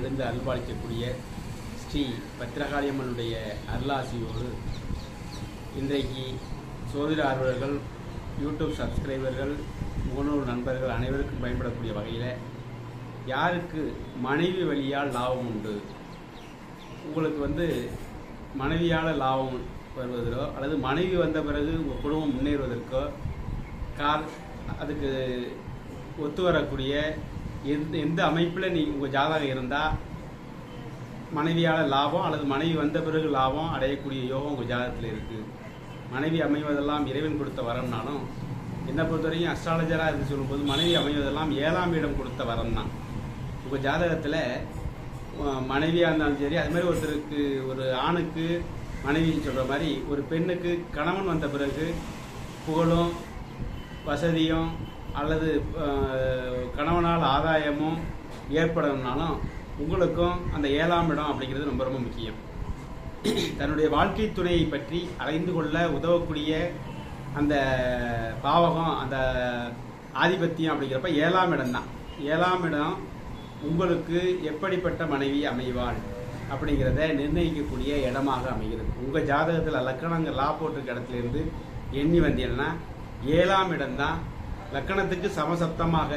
எழுந்து அல்வாளிக்கக்கூடிய ஸ்ரீ பத்திரகாளியம்மனுடைய அருளாசியோடு இன்றைக்கு சோதிட ஆர்வலர்கள் யூடியூப் சப்ஸ்கிரைபர்கள் முகநூல் நண்பர்கள் அனைவருக்கும் பயன்படக்கூடிய வகையில் யாருக்கு மனைவி வழியால் லாபம் உண்டு? உங்களுக்கு வந்து மனைவியால் லாபம் வருவதிலோ அல்லது மனைவி வந்த பிறகு உங்கள் குடும்பம் முன்னேறுவதற்கோ கார் அதுக்கு ஒத்து வரக்கூடிய எந்த எந்த அமைப்பில் நீ உங்கள் ஜாதகம் இருந்தால் மனைவியால் லாபம் அல்லது மனைவி வந்த பிறகு லாபம் அடையக்கூடிய யோகம் உங்கள் ஜாதகத்தில் இருக்குது மனைவி அமைவதெல்லாம் இறைவன் கொடுத்த வரம்னாலும் என்னை பொறுத்த வரைக்கும் அஸ்ட்ராலஜராக இருந்து சொல்லும்போது மனைவி அமைவதெல்லாம் ஏழாம் இடம் கொடுத்த வரம் தான் உங்கள் ஜாதகத்தில் மனைவியாக இருந்தாலும் சரி அது மாதிரி ஒருத்தருக்கு ஒரு ஆணுக்கு மனைவின்னு சொல்கிற மாதிரி ஒரு பெண்ணுக்கு கணவன் வந்த பிறகு புகழும் வசதியும் அல்லது கணவனால் ஆதாயமும் ஏற்படணும்னாலும் உங்களுக்கும் அந்த ஏழாம் இடம் அப்படிங்கிறது ரொம்ப ரொம்ப முக்கியம். தன்னுடைய வாழ்க்கை துணையை பற்றி அலைந்து கொள்ள உதவக்கூடிய அந்த பாவகம் அந்த ஆதிபத்தியம் அப்படிங்கிறப்ப ஏழாம் இடம் தான். ஏழாம் இடம் உங்களுக்கு எப்படிப்பட்ட மனைவி அமைவாள் அப்படிங்கிறத நிர்ணயிக்கக்கூடிய இடமாக அமைகிறது. உங்கள் ஜாதகத்தில் லக்கணங்கள் லா போட்டிருக்க இடத்துலேருந்து எண்ணி வந்தீங்கன்னா ஏழாம் இடம்தான் லக்கணத்துக்கு சமசப்தமாக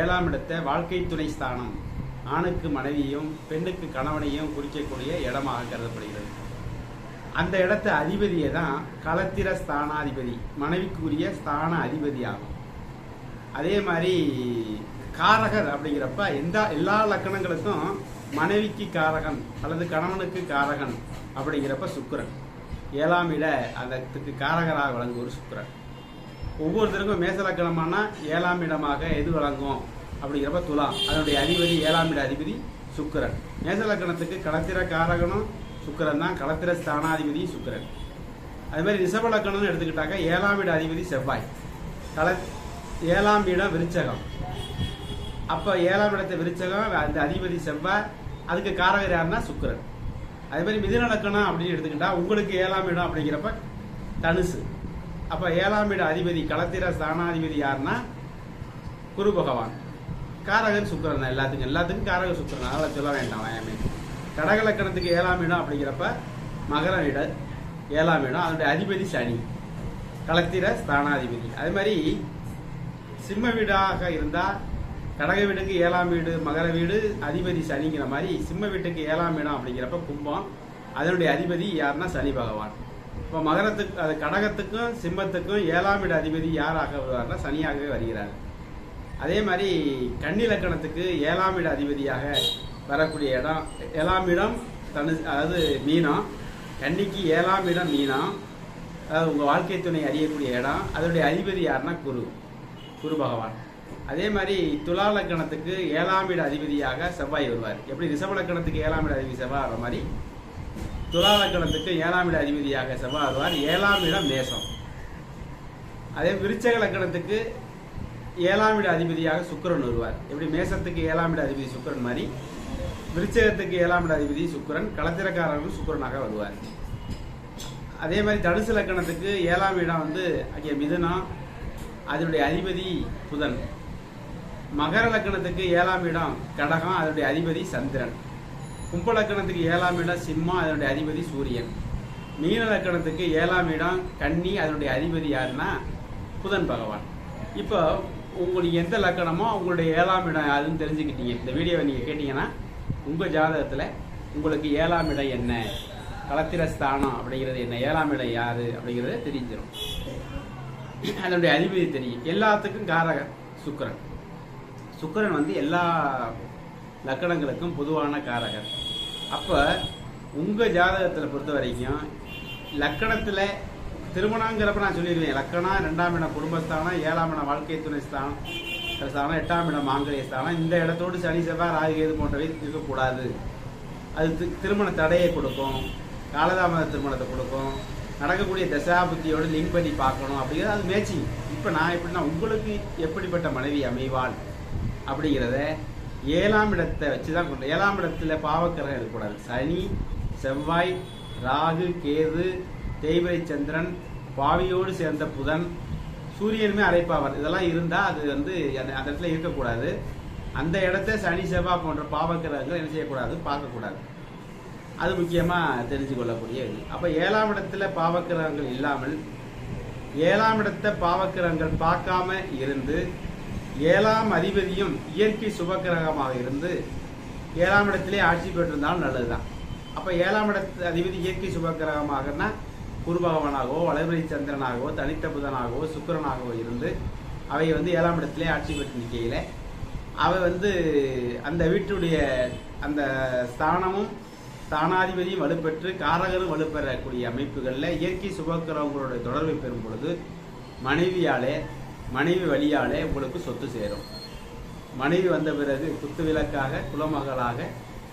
ஏழாம் இடத்தை வாழ்க்கை துணை ஸ்தானம். ஆணுக்கு மனைவியும் பெண்ணுக்கு கணவனையும் குறிக்கக்கூடிய இடமாக கருதப்படுகிறது. அந்த இடத்த அதிபதியை தான் களத்திர ஸ்தானாதிபதி மனைவிக்குரிய ஸ்தான அதிபதி ஆகும். அதே மாதிரி காரகர் அப்படிங்கிறப்ப எந்த எல்லா லக்கணங்களுக்கும் மனைவிக்கு காரகன் அல்லது கணவனுக்கு காரகன் அப்படிங்கிறப்ப சுக்கரன். ஏழாம் இட அதற்கு காரகராக விளங்குவது சுக்கரன். ஒவ்வொருத்தருக்கும் மேசலக்கணமானா ஏழாம் இடமாக எது வழங்கும் அப்படிங்கிறப்ப துலாம் அதனுடைய அதிபதி ஏழாம் இட அதிபதி சுக்கிரன். மேசலக்கணத்துக்கு களத்திர காரகனும் சுக்கிரன் தான். களத்திர ஸ்தானாதிபதி சுக்கிரன். அது மாதிரி ரிஷபலக்கணம்னு எடுத்துக்கிட்டாக்க ஏழாம் இட அதிபதி செவ்வாய். கல ஏழாம் இடம் விருச்சகம். அப்போ ஏழாம் இடத்தை விருச்சகம் அந்த அதிபதி செவ்வாய் அதுக்கு காரகர் யாருன்னா சுக்கிரன். அதே மாதிரி மிதுநலக்கணம் அப்படின்னு எடுத்துக்கிட்டா உங்களுக்கு ஏழாம் இடம் அப்படிங்கிறப்ப தனுசு. அப்போ ஏழாம் இட அதிபதி களத்திர ஸ்தானாதிபதி யாருன்னா? குரு பகவான். காரகர் சுக்கரன் தான் எல்லாத்துக்கும். எல்லாத்துக்கும் காரக சுக்கரன். அதெல்லாம் சொல்ல வேண்டாம் வயமே கடகலக்கணத்துக்கு ஏழாம் இடம் அப்படிங்கிறப்ப மகர இட ஏழாம் இடம் அதனுடைய அதிபதி சனி. களத்திர ஸ்தானாதிபதி. அதே மாதிரி சிம்ம வீடாக இருந்தால் கடக வீடுக்கு ஏழாம் வீடு மகர வீடு அதிபதி சனிங்கிற மாதிரி சிம்ம வீட்டுக்கு ஏழாம் இடம் அப்படிங்கிறப்ப கும்பம் அதனுடைய அதிபதி யாருன்னா? சனி பகவான். இப்போ மகரத்துக்கு அது கடகத்துக்கும் சிம்மத்துக்கும் ஏழாம் இட அதிபதி யாராக வருவார்னா சனியாகவே வருகிறார். அதே மாதிரி கன்னி லக்கணத்துக்கு ஏழாம் இட அதிபதியாக வரக்கூடிய இடம் ஏழாம் இடம் தனு அதாவது மீனம் கன்னிக்கு ஏழாம் இடம் மீனம் அதாவது உங்கள் வாழ்க்கை துணை அறியக்கூடிய இடம். அதனுடைய அதிபதி யாருன்னா குரு. குரு பகவான். அதே மாதிரி துலா லக்கணத்துக்கு ஏழாம் இட அதிபதியாக செவ்வாய் வருவார். எப்படி? ரிஷப லக்கணத்துக்கு ஏழாம் இட அதிபதி செவ்வாய் வர மாதிரி துலாலக்கணத்துக்கு ஏழாம் இட அதிபதியாக செவ்வாய் வருவார் ஏழாம் இடம் மேசம் அதே விருச்சக லக்கணத்துக்கு ஏழாம் இட அதிபதியாக சுக்கிரன் வருவார். எப்படி மேசத்துக்கு ஏழாம் இட அதிபதி சுக்கரன் மாதிரி விருச்சகத்துக்கு ஏழாம் இட அதிபதி சுக்கிரன் களத்திரக்காரர்களும் சுக்கரனாக வருவார். அதே மாதிரி தனுசு லக்கணத்துக்கு ஏழாம் இடம் வந்து அங்கே மிதுனம் அதனுடைய அதிபதி புதன். மகர லக்கணத்துக்கு ஏழாம் இடம் கடகம் அதனுடைய அதிபதி சந்திரன். கும்ப லக்கணத்துக்கு ஏழாம் இடம் சிம்மா அதனுடைய அதிபதி சூரியன். மீன லக்கணத்துக்கு ஏழாம் இடம் கன்னி அதனுடைய அதிபதி யாருன்னா புதன் பகவான். இப்போ உங்களுக்கு எந்த லக்கணமோ உங்களுடைய ஏழாம் இடம் யாருன்னு தெரிஞ்சுக்கிட்டீங்க. இந்த வீடியோவை நீங்கள் கேட்டிங்கன்னா உங்கள் ஜாதகத்தில் உங்களுக்கு ஏழாம் இடம் என்ன? களத்திர ஸ்தானம் அப்படிங்கிறது என்ன? ஏழாம் இடம் யாரு? அப்படிங்கிறது தெரிஞ்சிடும் அதனுடைய அதிபதி தெரியும். எல்லாத்துக்கும் காரகர் சுக்கிரன். சுக்கரன் வந்து எல்லா லக்கணங்களுக்கும் பொதுவான காரகர் அப்போ உங்கள் ஜாதகத்தில் பொறுத்த வரைக்கும் லக்கணத்தில் திருமணங்கிறப்ப நான் சொல்லிடுவேன் லக்கணம் ரெண்டாம் இடம் குடும்பஸ்தானம் ஏழாம் இடம் வாழ்க்கை துணை ஸ்தானம் ஸ்தானம் எட்டாம் இடம் மாங்கலிய ஸ்தானம். இந்த இடத்தோடு சனி செவ்வாய் ராகுகேது போன்றவை இருக்கக்கூடாது. அது திருமண தடையை கொடுக்கும். காலதாமத திருமணத்தை கொடுக்கும். நடக்கக்கூடிய தசாபுத்தியோடு லிங்க் பண்ணி பார்க்கணும். அப்படிங்கிறது அது மேட்சிங் இப்போ நான் எப்படின்னா உங்களுக்கு எப்படிப்பட்ட மனைவி அமைவாள் அப்படிங்கிறத ஏழாம் இடத்தை வச்சு தான் கொண்டு ஏழாம் இடத்துல பாவக்கிரகம் இருக்கக்கூடாது. சனி செவ்வாய் ராகு கேது தேய்பிரை சந்திரன் பாவியோடு சேர்ந்த புதன் சூரியனுமே அரைப்பாவர். இதெல்லாம் இருந்தால் அது வந்து அந்த அந்த இடத்துல இருக்கக்கூடாது. அந்த இடத்த சனி செவ்வாய் போன்ற பாவக்கிரகங்கள் என்ன செய்யக்கூடாது? பார்க்கக்கூடாது. அது முக்கியமாக தெரிஞ்சு கொள்ளக்கூடிய இது. அப்போ ஏழாம் இடத்துல பாவக்கிரகங்கள் இல்லாமல் ஏழாம் இடத்த பாவக்கிரகங்கள் பார்க்காம இருந்து ஏழாம் அதிபதியும் இயற்கை சுபக்கிரகமாக இருந்து ஏழாம் இடத்திலே ஆட்சி பெற்றிருந்தாலும் நல்லதுதான். அப்போ ஏழாம் இடத்து அதிபதி இயற்கை சுபகிரகமாகனா குரு பகவானாகவோ வளர்பிறை சந்திரனாகவோ தனித்த புதனாகவோ சுக்கிரனாகவோ இருந்து அவை வந்து ஏழாம் இடத்திலே ஆட்சி பெற்று நிற்கையில் அவை வந்து அந்த வீட்டுடைய அந்த ஸ்தானமும் ஸ்தானாதிபதியும் வலுப்பெற்று காரகரும் வலுப்பெறக்கூடிய அமைப்புகளில் இயற்கை சுபக்கிரகங்களுடைய தொடர்பை பெறும் பொழுது மனைவியாலே மனைவி வழியாலே உங்களுக்கு சொத்து சேரும். மனைவி வந்த பிறகு குத்து விளக்காக குலமகளாக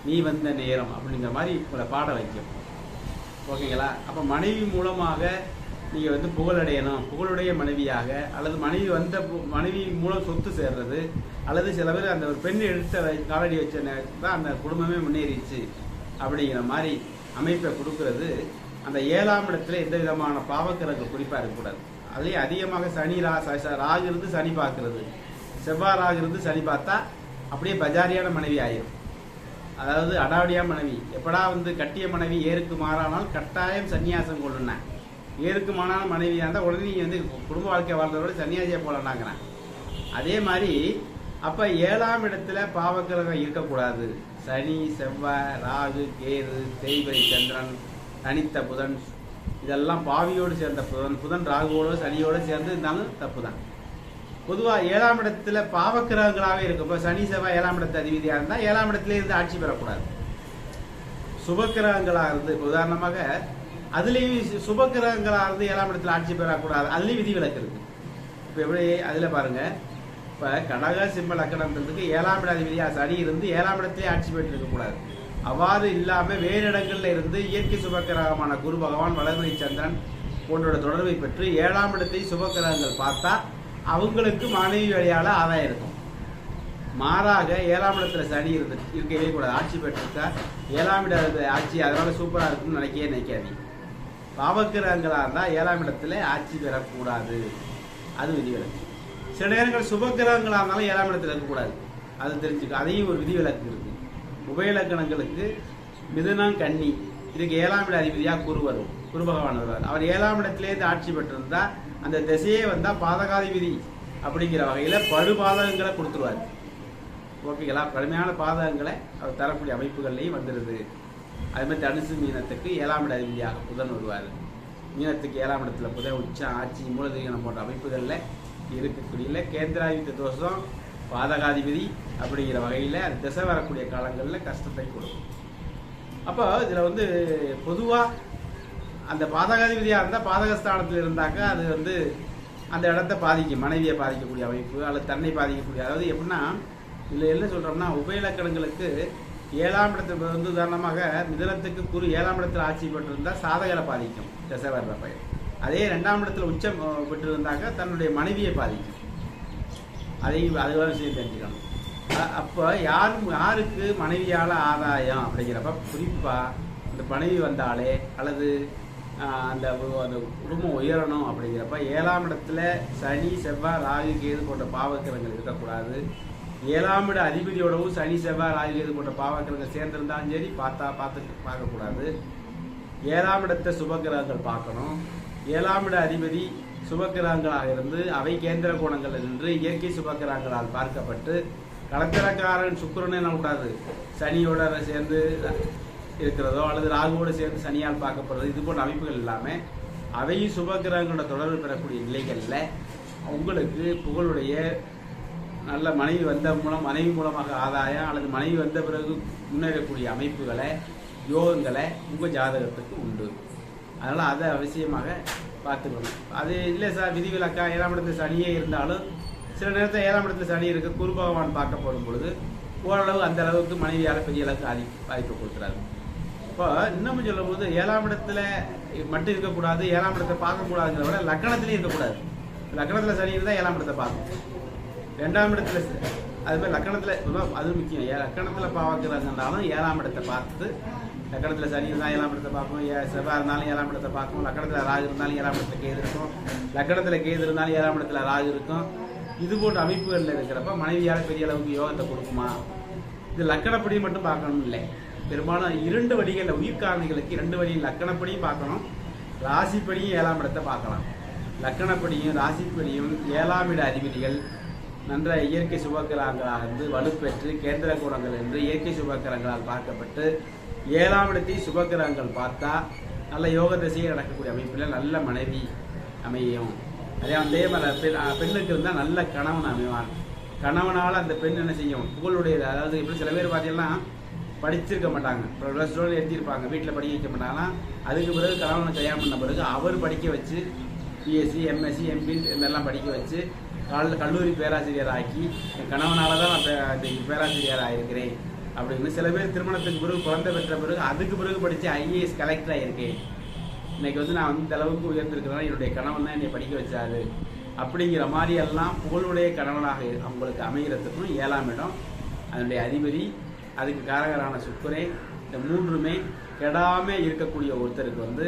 நீ வந்த நேரம் அப்படிங்கிற மாதிரி உங்களை பாட வைக்கும். ஓகேங்களா? அப்போ மனைவி மூலமாக நீங்கள் வந்து புகழடையணும் புகழுடைய மனைவியாக அல்லது மனைவி வந்த பு- மனைவி மூலம் சொத்து சேர்றது அல்லது சில பேர் அந்த ஒரு பெண் எடுத்த காலடி வச்ச தான் அந்த குடும்பமே முன்னேறிச்சு அப்படிங்கிற மாதிரி அமைப்பை கொடுக்கறது. அந்த ஏழாம் இடத்துல எந்த விதமான பாவக்கிரக குறிப்பாக இருக்கக்கூடாது. அதுலேயும் அதிகமாக சனி ரா ச- ராகு இருந்து சனி பார்க்கறது. செவ்வாய் ராகு இருந்து சனி பார்த்தா அப்படியே பஜாரியான மனைவி ஆயிரும். அதாவது அடாவடியா மனைவி. எப்படா வந்து கட்டிய மனைவி ஏருக்கு மாறானால் கட்டாயம் சன்னியாசம் கொள்ளுனேன் ஏருக்கு மாறான மனைவியாக இருந்தால் உடனே நீங்கள் வந்து குடும்ப வாழ்க்கை வாழ்றதோட சன்னியாசியை போலனாங்கிறேன் அதே மாதிரி அப்போ ஏழாம் இடத்துல பாவக்கிரகம் இருக்கக்கூடாது. சனி செவ்வாய் ராகு கேது தேய்பிரை சந்திரன் தனித்த புதன் இதெல்லாம் பாவியோடு சேர்ந்த புதன். புதன் ராகுவோட சனியோடு சேர்ந்து இருந்தாலும் தப்பு தான் பொதுவாக ஏழாம் இடத்துல பாவக்கிரகங்களாகவே இருக்கும் இப்போ சனி செவ்வாய் ஏழாம் இடத்து அதிபதியாக இருந்தால் ஏழாம் இடத்துல இருந்து ஆட்சி பெறக்கூடாது. சுபக்கிரகங்களாக இருந்து உதாரணமாக அதுலேயும் சுபக்கிரகங்களாக இருந்து ஏழாம் இடத்துல ஆட்சி பெறக்கூடாது. அதுலேயும் விதி விலக்கு இருக்கு. இப்போ எப்படி அதில் பாருங்க. இப்போ கடக சிம்ம லக்கணம் ஏழாம் இட அதிபதியாக சனி இருந்து ஏழாம் இடத்துலேயே ஆட்சி பெற்று இருக்கக்கூடாது அவ்வாறு இல்லாமல் வேறு இடங்களில் இருந்து இயற்கை சுபக்கிரகமான குரு பகவான் வளர்மணி சந்திரன் போன்றோட தொடர்பை பெற்று ஏழாம் இடத்தை சுபக்கிரகங்கள் பார்த்தா அவங்களுக்கு மனைவி வழியால் ஆதாயம் இருக்கும். மாறாக ஏழாம் இடத்துல சனி இருந்து இருக்கவே கூடாது ஆட்சி பெற்றிருக்கா? ஏழாம் இட ஆட்சி அதனால சூப்பராக இருக்கும்னு நினைக்கவே நினைக்காதீங்க. பாவக்கிரகங்களாக இருந்தால் ஏழாம் இடத்துல ஆட்சி பெறக்கூடாது. அது விதிவிலக்கு. சில நேரங்கள் சுபக்கிரகங்களா இருந்தாலும் ஏழாம் இடத்துல இருக்கக்கூடாது. அது தெரிஞ்சுக்க. அதையும் ஒரு விதிவிலக்கு இருக்கு. உபயலக்கணங்களுக்கு மிதுனம் கன்னி. இதுக்கு ஏழாம் இட அதிபதியாக குரு வரும் குரு பகவான் வருவார். அவர் ஏழாம் இடத்திலேருந்து ஆட்சி பெற்றிருந்தா அந்த திசையே வந்தால் பாதகாதிபதி அப்படிங்கிற வகையில படுபாதகங்களை கொடுத்துருவார். ஓகேங்களா? கடுமையான பாதகங்களை அவர் தரக்கூடிய அமைப்புகள்லையும் வந்துடுது அது மாதிரி தனுசு மீனத்துக்கு ஏழாம் இட அதிபதியாக புதன் வருவார். மீனத்துக்கு ஏழாம் இடத்துல புதன் உச்சம் ஆட்சி மூலதீகனம் போன்ற அமைப்புகளில் இருக்கக்கூடிய கேந்திராதித்த தோஷம் பாதகாதிபதி அப்படிங்கிற வகையில் அது திசை வரக்கூடிய காலங்களில் கஷ்டத்தை கொடுக்கும். அப்போ இதில் வந்து பொதுவாக அந்த பாதகாதிபதியாக இருந்தால் பாதகஸ்தானத்தில் இருந்தாக்கா அது வந்து அந்த இடத்த பாதிக்கும் மனைவியை பாதிக்கக்கூடிய அமைப்பு அல்லது தன்னை பாதிக்கக்கூடிய. அதாவது எப்படின்னா இதில் என்ன சொல்கிறோம்னா உபயலக்கணங்களுக்கு ஏழாம் இடத்துல வந்து உதாரணமாக மிதனத்துக்கு குரு ஏழாம் இடத்துல ஆட்சி பெற்றிருந்தால் சாதகரை பாதிக்கும் திசை வர்ற பயன். அதே ரெண்டாம் இடத்துல உச்சம் அஹ், பெற்றிருந்தாக்க தன்னுடைய மனைவியை பாதிக்கும். அதையும் அதுதான் விஷயம் தெரிஞ்சுக்கணும் அப்போ யார் யாருக்கு மனைவியால் ஆதாயம் அப்படிங்கிறப்ப குறிப்பாக இந்த மனைவி வந்தாலே அல்லது அந்த அந்த குடும்பம் உயரணும் அப்படிங்கிறப்ப ஏழாம் இடத்துல சனி செவ்வாய் ராகு கேது போன்ற பாவக்கிரங்கள் இருக்கக்கூடாது. ஏழாம் இட அதிபதியோடவும் சனி செவ்வாய் ராகு கேது போன்ற பாவக்கிரங்கள் சேர்ந்திருந்தாலும் சரி பார்த்தா பார்த்து பார்க்கக்கூடாது. ஏழாம் இடத்தை சுபகிரகங்கள் பார்க்கணும். ஏழாம் இட அதிபதி சுபகிரகங்களாக இருந்து அவை கேந்திர கோணங்கள் நின்று இயற்கை சுபகிரகங்களால் பார்க்கப்பட்டு கலத்திரக்காரன் சுக்கரனே கூடாது. சனியோட சேர்ந்து இருக்கிறதோ அல்லது ராகுவோடு சேர்ந்து சனியால் பார்க்கப்படுறது இது போன்ற அமைப்புகள் இல்லாமல் அவையும் சுபகிரகங்களோட தொடர்பு பெறக்கூடிய நிலைகளில் உங்களுக்கு புகழுடைய நல்ல மனைவி வந்த மூலம் மனைவி மூலமாக ஆதாயம் அல்லது மனைவி வந்த பிறகு முன்னேறக்கூடிய அமைப்புகளை யோகங்களை உங்கள் ஜாதகத்துக்கு உண்டு. அதனால் அதை அவசியமாக பார்த்துக்கணும். அது இல்லை சார் விதிவிலக்கா ஏழாம் இடத்துல சனியே இருந்தாலும் சில நேரத்தில் ஏழாம் இடத்துல சனி இருக்க குரு பகவான் பார்க்கப்படும் பொழுது ஓரளவு அந்த அளவுக்கு மனைவியால் பெரிய அளவுக்கு ஆதி வாய்ப்பு கொடுக்குறாரு இப்போ இன்னமும் சொல்லும்போது ஏழாம் இடத்துல மட்டும் இருக்கக்கூடாது ஏழாம் இடத்தை பார்க்கக்கூடாதுங்கிறத விட லக்கணத்துலேயும் இருக்கக்கூடாது. லக்கணத்தில் சனி இருந்தால் ஏழாம் இடத்தை பார்க்கும் ரெண்டாம் இடத்துல அது மாதிரி லக்கணத்தில் அது முக்கியம். லக்கணத்தில் பார்க்குறாங்கன்னாலும் ஏழாம் இடத்தை பார்த்து லக்கணத்தில் சனி இருந்தால் ஏழாம் இடத்தை பார்க்கணும் ஏ செவ்வாய் இருந்தாலும் ஏழாம் இடத்தை பார்க்கணும் லக்கணத்தில் ராகு இருந்தாலும் ஏழாம் இடத்துல கேது இருக்கும். லக்கணத்தில் கேது இருந்தாலும் ஏழாம் இடத்துல ராகு இருக்கும். இது போன்ற அமைப்புகளில் இருக்கிறப்ப மனைவியால் பெரிய அளவுக்கு யோகத்தை கொடுக்குமா? இது லக்கணப்படி மட்டும் பார்க்கணும் இல்லை. பெரும்பாலும் இரண்டு வழிகளில் உயிர்காரணிகளுக்கு இரண்டு வழியும் லக்கணப்படியும் பார்க்கணும். ராசிப்படியும் ஏழாம் இடத்தை பார்க்கலாம். லக்கணப்படியும் ராசிப்படியும் ஏழாம் இட அதிபதிகள் நன்ற இயற்கை சுபக்கிரகங்களாக இருந்து வலுப்பெற்று கேந்திர குணங்கள் என்று இயற்கை சுபக்கிரகங்களால் பார்க்கப்பட்டு ஏழாம் இடத்தை சுபக்கிரகங்கள் பார்த்தா நல்ல யோக திசையில் நடக்கக்கூடிய அமைப்பில் நல்ல மனைவி அமையும். அதே அதே மாதிரி பெண் பெண்ணுக்கு இருந்தால் நல்ல கணவன் அமைவான். கணவனால் அந்த பெண் என்ன செய்யும்? புகழுடைய அதாவது இப்படி சில பேர் பார்த்தீங்கன்னா படிச்சிருக்க மாட்டாங்க. ப்ளஸ் டூ எழுதியிருப்பாங்க வீட்டில் படிக்க வைக்க மாட்டாங்கன்னா அதுக்கு பிறகு கணவனை கல்யாணம் பண்ண பிறகு அவர் படிக்க வச்சு பிஎஸ்சி எம்எஸ்சி எம்பி இதெல்லாம் படிக்க வச்சு கல் கல்லூரி பேராசிரியர் ஆக்கி என் கணவனால தான் நான் பேராசிரியர் ஆகிருக்கிறேன் அப்படின்னு சில பேர் திருமணத்துக்கு பிறகு குழந்தை பெற்ற பிறகு அதுக்கு பிறகு படித்து ஐஏஎஸ் கலெக்டர் ஆகியிருக்கேன் இன்னைக்கு வந்து நான் வந்து இந்த அளவுக்கு உயர்ந்திருக்கிறேன் என்னுடைய கணவன் தான் என்னை படிக்க வச்சாரு. அப்படிங்கிற மாதிரி எல்லாம் புகழுடைய கணவனாக அவங்களுக்கு அமைகிறதுக்கும் ஏழாம் இடம். அதனுடைய அதிபதி அதுக்கு காரகரான சுக்கரே இந்த மூன்றுமே கெடாமல் இருக்கக்கூடிய ஒருத்தருக்கு வந்து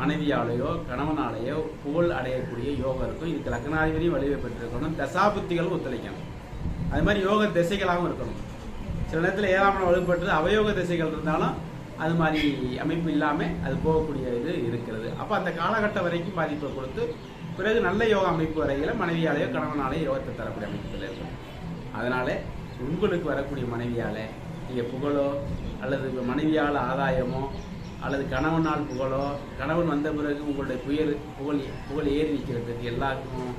மனைவியாலேயோ கணவனாலேயோ புகழ் அடையக்கூடிய யோகம் இருக்கும் இதுக்கு லக்னாதிபதியும் வலிமை பெற்றிருக்கணும். தசாபுத்திகளும் ஒத்துழைக்கணும். அது மாதிரி யோக திசைகளாகவும் இருக்கணும். சில நேரத்தில் ஏழாம் வலுப்பட்டு அவயோக திசைகள் இருந்தாலும் அது மாதிரி அமைப்பு இல்லாமல் அது போகக்கூடிய இது இருக்கிறது. அப்போ அந்த காலகட்டம் வரைக்கும் பாதிப்பை கொடுத்து பிறகு நல்ல யோக அமைப்பு வரையில் மனைவியாலேயோ கணவனாலேயோ யோகத்தை தரக்கூடிய அமைப்புகள் இருக்கும் அதனால உங்களுக்கு வரக்கூடிய மனைவியால் நீங்கள் புகழோ அல்லது மனைவியால் ஆதாயமோ அல்லது கணவனால் புகழோ கணவன் வந்த பிறகு உங்களுடைய புயல் புகழ் புகழ் ஏறி நிற்கிறதுக்கு எல்லாருக்கும்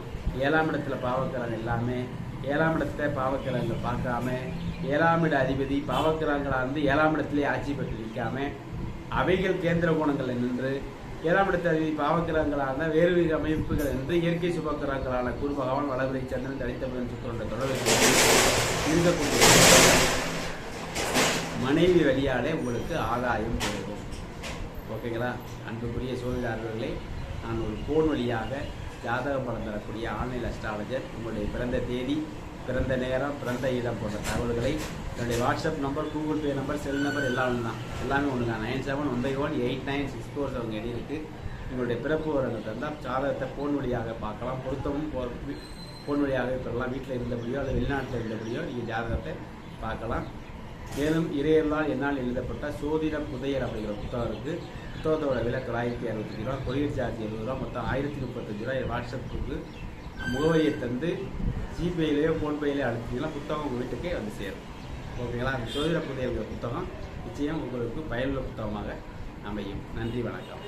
ஏழாம் இடத்துல பாவக்கிறாங்க எல்லாமே ஏழாம் இடத்துல பாவக்கிறாங்க பார்க்காம ஏழாம் இட அதிபதி பாவக்கிரகங்களாக இருந்து ஏழாம் இடத்துலேயே ஆட்சி பெற்று நிற்காம அவைகள் கேந்திர கோணங்கள் நின்று ஏழாம் இடத்த அதிபதி பாவக்கிரகங்களான வேறு வேறு அமைப்புகள் என்று இயற்கை சுபக்கிரகங்களான குரு பகவான் வளர்வரை சந்திரன் தனித்தமிழன் சுத்தரோட தொடர்பு இருக்கக்கூடிய மனைவி வழியாலே உங்களுக்கு ஆதாயம் பெருகும் ஓகேங்களா அன்புக்குரிய சோதிடாரர்களே நான் ஒரு ஃபோன் வழியாக ஜாதக படம் தரக்கூடிய ஆன்லைன் அஸ்ட்ராலஜர் உங்களுடைய பிறந்த தேதி பிறந்த நேரம் பிறந்த இடம் போன்ற தகவல்களை என்னுடைய WhatsApp number Google Pay number cell number எல்லாம் ஒன்று தான். எல்லாமே ஒன்று தான் nine seven one five one eight nine six four seven eight இருக்குது உங்களுடைய பிறப்பு வரங்கள் தந்தால் ஜாதகத்தை ஃபோன் வழியாக பார்க்கலாம். பொருத்தமும் ஃபோன் வழியாக பெறலாம். வீட்டில் இருந்தபடியோ அல்லது வெளிநாட்டில் இருந்தபடியோ நீங்கள் ஜாதகத்தை பார்க்கலாம். மேலும் இறையர்களால் என்னால் எழுதப்பட்ட சோதிடம் புதையர் அப்படிங்கிற புத்தகம் இருக்குது புத்தகத்தோட விலை தொள்ளாயிரத்தி அறுபத்தஞ்சு ரூபா கொரியர் சார்ஜ் எழுபது ரூபா மொத்தம் ஆயிரத்தி முப்பத்தஞ்சு ரூபா வாட்ஸ்அப்புக்கு முகவரியை தந்து ஜிபேலேயோ ஃபோன்பேலேயோ அனுப்பிச்சிங்கன்னா புத்தகம் உங்கள் வீட்டுக்கே வந்து சேரும். ஓகேங்களா? அந்த சோதிட புதையல்கிற புத்தகம் நிச்சயம் உங்களுக்கு பயனுள்ள புத்தகமாக அமையும். நன்றி வணக்கம்.